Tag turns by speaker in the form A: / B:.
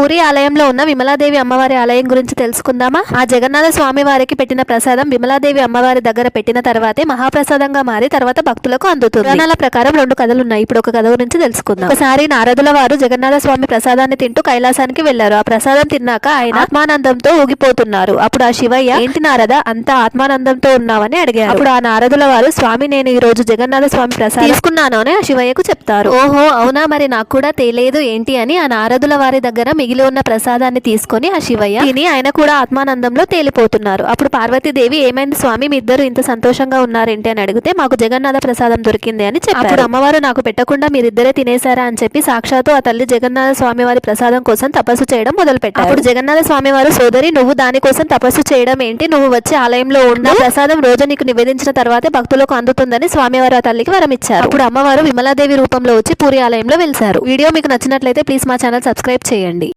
A: పూరి ఆలయంలో ఉన్న విమలాదేవి అమ్మవారి ఆలయం గురించి తెలుసుకుందామా? ఆ జగన్నాథ స్వామి వారికి పెట్టిన ప్రసాదం విమలాదేవి అమ్మవారి దగ్గర పెట్టిన తర్వాతే మహాప్రసాదంగా మారి తర్వాత భక్తులకు అందుతుంది. పురాణాల ప్రకారం రెండు కథలు ఉన్నాయి ఇప్పుడు ఒక కథ గురించి తెలుసుకుందాం. ఒకసారి నారదుల వారు జగన్నాథ స్వామి ప్రసాదాన్ని తింటూ కైలాసానికి వెళ్ళారు ఆ ప్రసాదం తిన్నాక ఆయన ఆత్మానందంతో ఊగిపోతున్నారు. అప్పుడు ఆ శివయ్య ఏంటి నారద అంత ఆత్మానందంతో ఉన్నావని అడిగారు. అప్పుడు ఆ నారదుల వారు స్వామి నేను ఈ రోజు జగన్నాథ స్వామి ప్రసాదం తీసుకున్నాను అని ఆ శివయ్యకు చెప్తారు. ఓహో అవునా మరి నాకు కూడా తెలియదు ఏంటి అని ఆ నారదుల వారి దగ్గర మిగిలి ఉన్న ప్రసాదాన్ని తీసుకొని ఆ శివయ్య తిని ఆయన కూడా ఆత్మానందంలో తేలిపోతున్నారు. అప్పుడు పార్వతీదేవి ఏమైంది స్వామి మీ ఇద్దరు ఇంత సంతోషంగా ఉన్నారేంటి అని అడిగితే మాకు జగన్నాథ ప్రసాదం దొరికింది అని చెప్పారు. అమ్మవారు నాకు పెట్టకుండా మీరిద్దరే తినేశారా అని చెప్పి సాక్షాత్తు ఆ తల్లి జగన్నాథ స్వామి వారి ప్రసాదం కోసం తపస్సు చేయడం మొదలు పెట్టారు అప్పుడు జగన్నాథ స్వామి వారు సోదరి నువ్వు దానికోసం తపస్సు చేయడం ఏంటి? నువ్వు వచ్చి ఆలయంలో ఉన్న ప్రసాదం రోజు నీకు నివేదించిన తర్వాతే భక్తులకు అందుతుందని స్వామివారు ఆ తల్లికి వరం ఇచ్చారు అప్పుడు అమ్మవారు విమలాదేవి రూపంలో వచ్చి పూరి ఆలయంలో వెలిశారు. వీడియో మీకు నచ్చినట్లయితే ప్లీజ్ మా ఛానల్ సబ్స్క్రైబ్ చేయండి.